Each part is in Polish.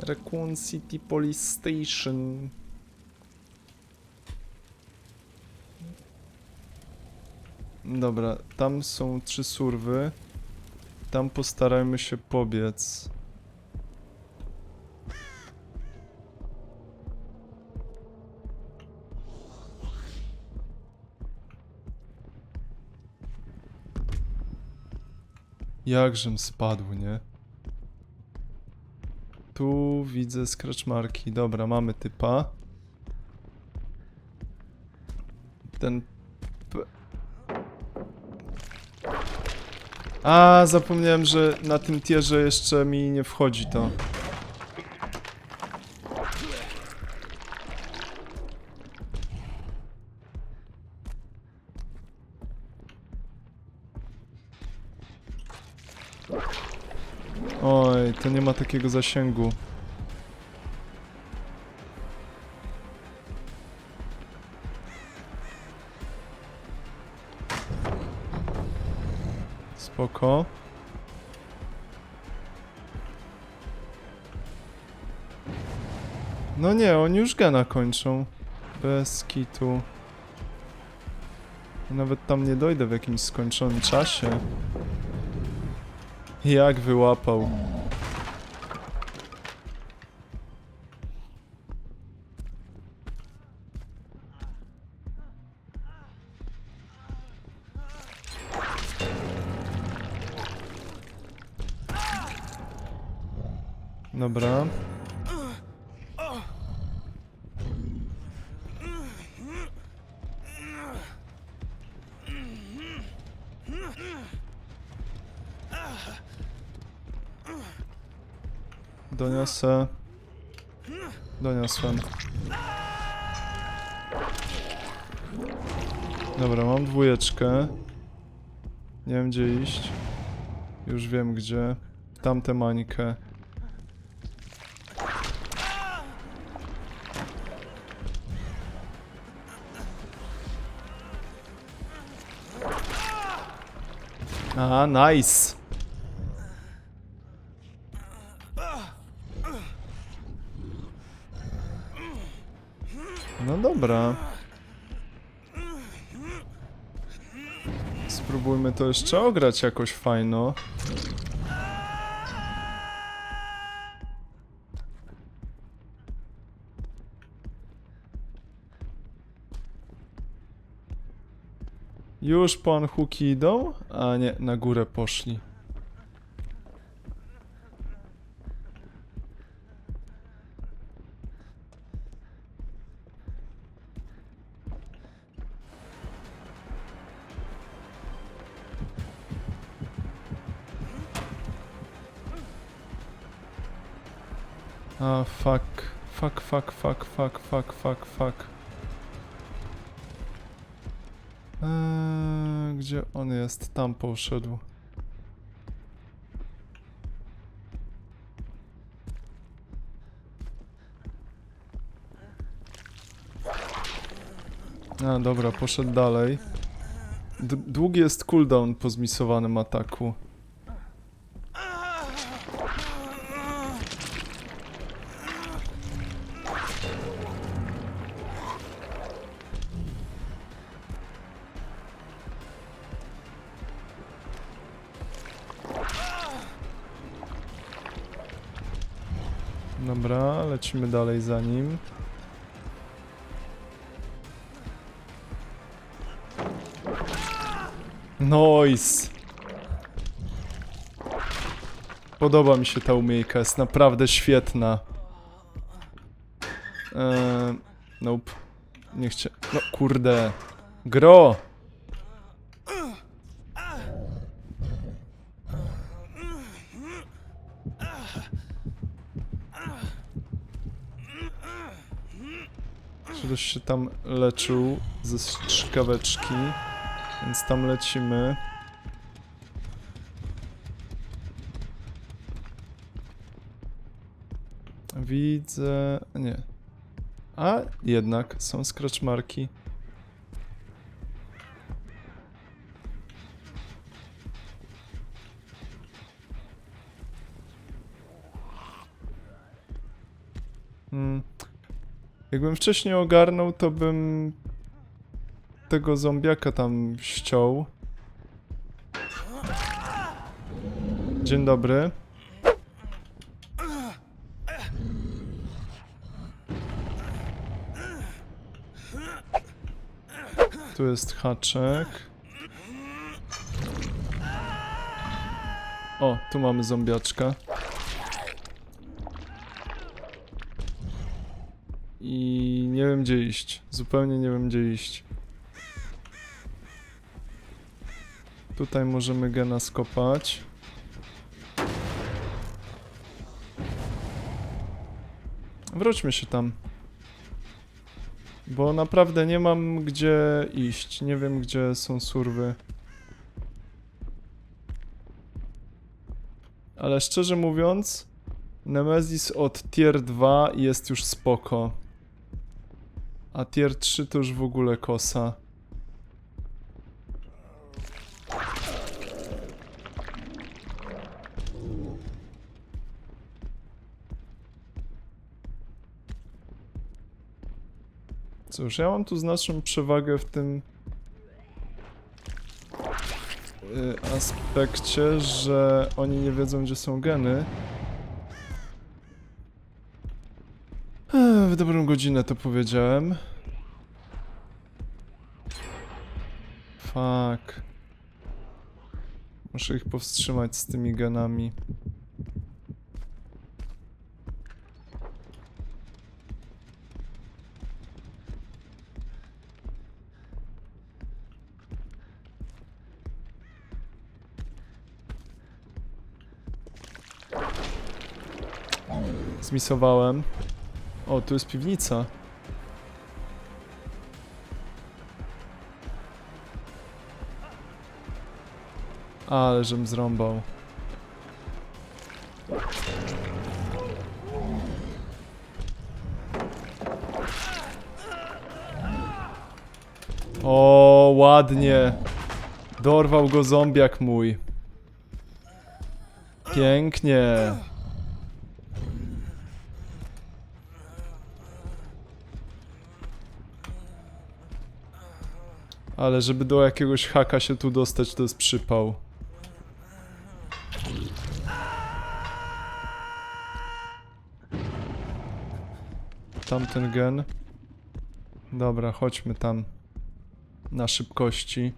Raccoon City Police Station. Dobra, tam są trzy surwy. Tam postarajmy się pobiec. Jakżem spadł, nie? Tu widzę scratch marki. Dobra, mamy typa. Ten. A, zapomniałem, że na tym tierze jeszcze mi nie wchodzi to. Oj, to nie ma takiego zasięgu. Spoko. No nie, oni już gena kończą. Bez kitu. Nawet tam nie dojdę w jakimś skończonym czasie. Jak wyłapał. Dobra. Doniosę. Doniosłem. Dobra, mam dwójeczkę. Nie wiem gdzie iść. Już wiem gdzie. W Tamtę mańkę. A, nice. No dobra. Spróbujmy to jeszcze ograć jakoś fajno. Już po Anhuki idą? A nie, na górę poszli. Fuck. Fuck, fuck, fuck, fuck, fuck, fuck, fuck. Eee, gdzie on jest? Tam poszedł. A, dobra, poszedł dalej. D długi jest cooldown po zmisowanym ataku. Dobra, lecimy dalej za nim. Nice! Podoba mi się ta umiejka, jest naprawdę świetna. Eee, nope. Nie chcę. No kurde. Gro! Żeś się tam leczył ze strzykaweczki, więc tam lecimy. Widzę... nie. A, jednak są scratch Jakbym wcześniej ogarnął, to bym tego zombiaka tam ściął. Dzień dobry. Tu jest haczek. O, tu mamy zombiaczka. I nie wiem gdzie iść. Zupełnie nie wiem gdzie iść. Tutaj możemy gena skopać. Wróćmy się tam. Bo naprawdę nie mam gdzie iść. Nie wiem gdzie są surwy. Ale szczerze mówiąc, Nemesis od tier 2 jest już spoko. A tier 3 to już w ogóle kosa. Cóż, ja mam tu znaczną przewagę w tym y, aspekcie, że oni nie wiedzą, gdzie są geny. W dobrą godzinę to powiedziałem. Fuck. Muszę ich powstrzymać z tymi genami. Zmisowałem. O, tu jest piwnica. Ale żem zrąbał. O, ładnie. Dorwał go zombiak mój. Pięknie. Ale żeby do jakiegoś haka się tu dostać, to jest przypał. Tamten gen. Dobra, chodźmy tam. Na szybkości.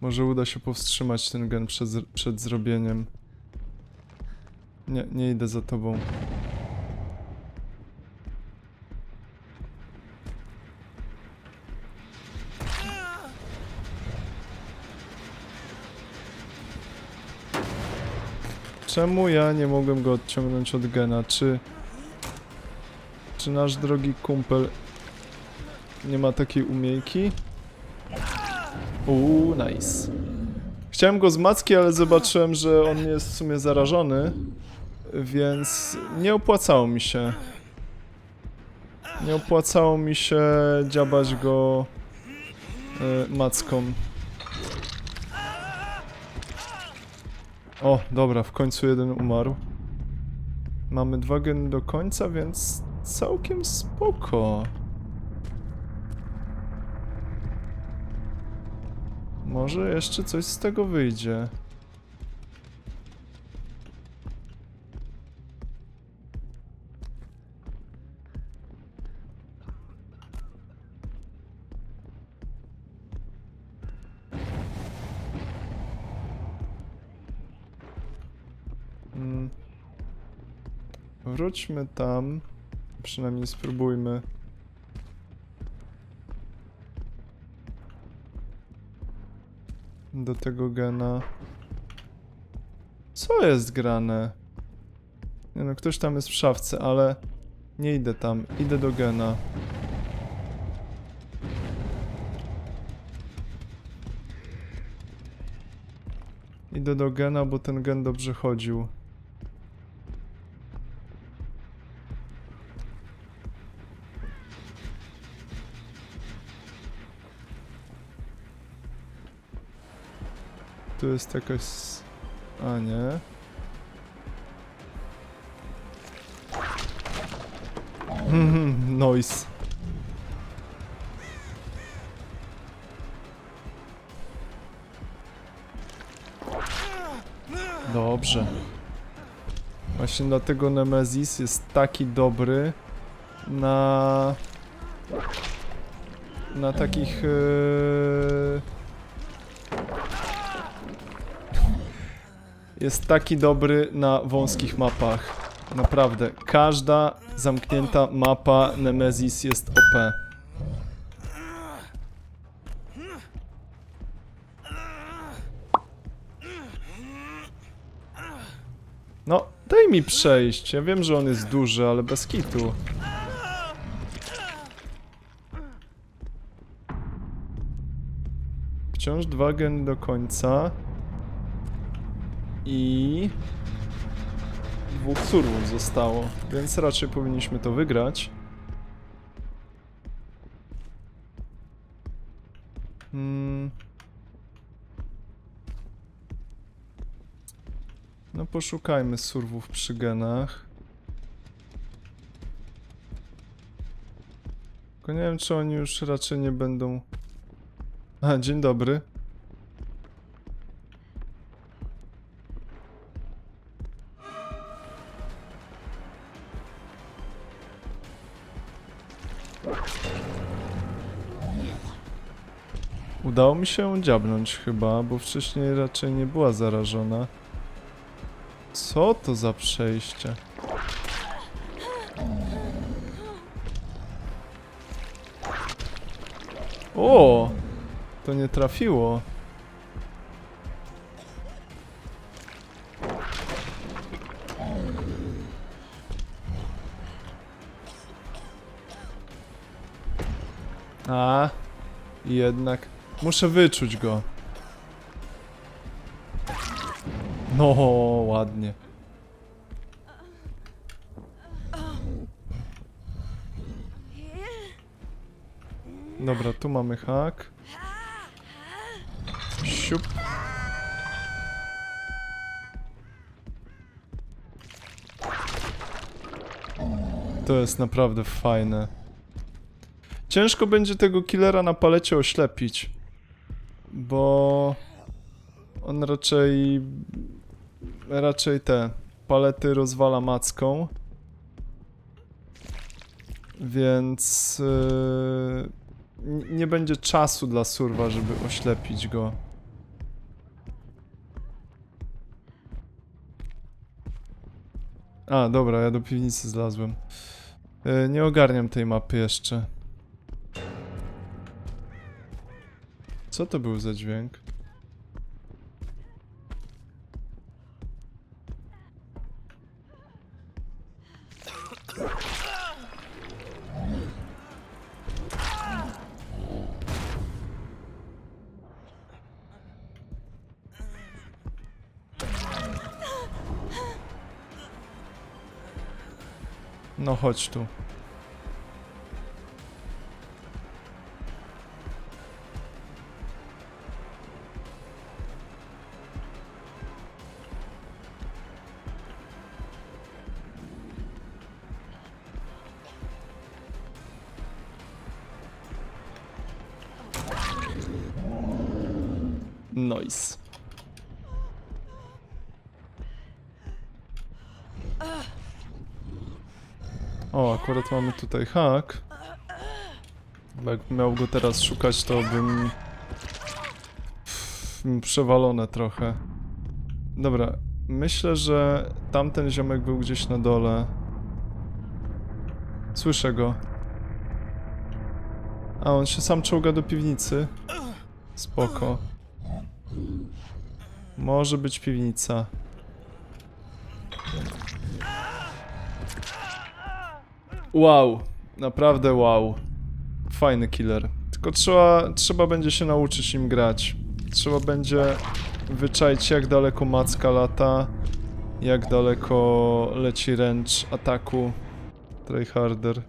Może uda się powstrzymać ten gen przed, przed zrobieniem. Nie, nie idę za tobą. Czemu ja nie mogłem go odciągnąć od gena? Czy... Czy nasz drogi kumpel nie ma takiej umiejki? Uuu, nice. Chciałem go z macki, ale zobaczyłem, że on jest w sumie zarażony, więc nie opłacało mi się. Nie opłacało mi się dziabać go y, macką. O, dobra, w końcu jeden umarł. Mamy dwa geny do końca, więc całkiem spoko. Może jeszcze coś z tego wyjdzie. Wróćmy tam. Przynajmniej spróbujmy. Do tego gena. Co jest grane? Nie no, ktoś tam jest w szafce, ale nie idę tam. Idę do gena. Idę do gena, bo ten gen dobrze chodził. Tu jest jakaś... A nie. Noise. Dobrze. Właśnie dlatego Nemesis jest taki dobry na... na takich... Yy... Jest taki dobry na wąskich mapach. Naprawdę. Każda zamknięta mapa Nemesis jest OP. No, daj mi przejść. Ja wiem, że on jest duży, ale bez kitu. Wciąż dwa geny do końca. I... Dwóch surwów zostało, więc raczej powinniśmy to wygrać. Hmm. No poszukajmy surwów przy genach. Tylko nie wiem, czy oni już raczej nie będą... A, dzień dobry. Udało mi się dziabnąć chyba, bo wcześniej raczej nie była zarażona. Co to za przejście? O! To nie trafiło. A, jednak muszę wyczuć go. No, ładnie. Dobra, tu mamy hak. Siup. To jest naprawdę fajne. Ciężko będzie tego killera na palecie oślepić. Bo... On raczej... Raczej te palety rozwala macką. Więc... Yy, nie będzie czasu dla surwa, żeby oślepić go. A, dobra, ja do piwnicy zlazłem. Yy, nie ogarniam tej mapy jeszcze. Co to był za dźwięk? No chodź tu. Nice. O, akurat mamy tutaj hak. Jak miał go teraz szukać, to bym... Pff, przewalone trochę. Dobra, myślę, że tamten ziomek był gdzieś na dole. Słyszę go. A, on się sam czołga do piwnicy. Spoko. Może być piwnica. Wow, naprawdę wow. Fajny killer. Tylko trzeba, trzeba będzie się nauczyć nim grać. Trzeba będzie wyczaić jak daleko macka lata, jak daleko leci ręcz ataku Tryharder.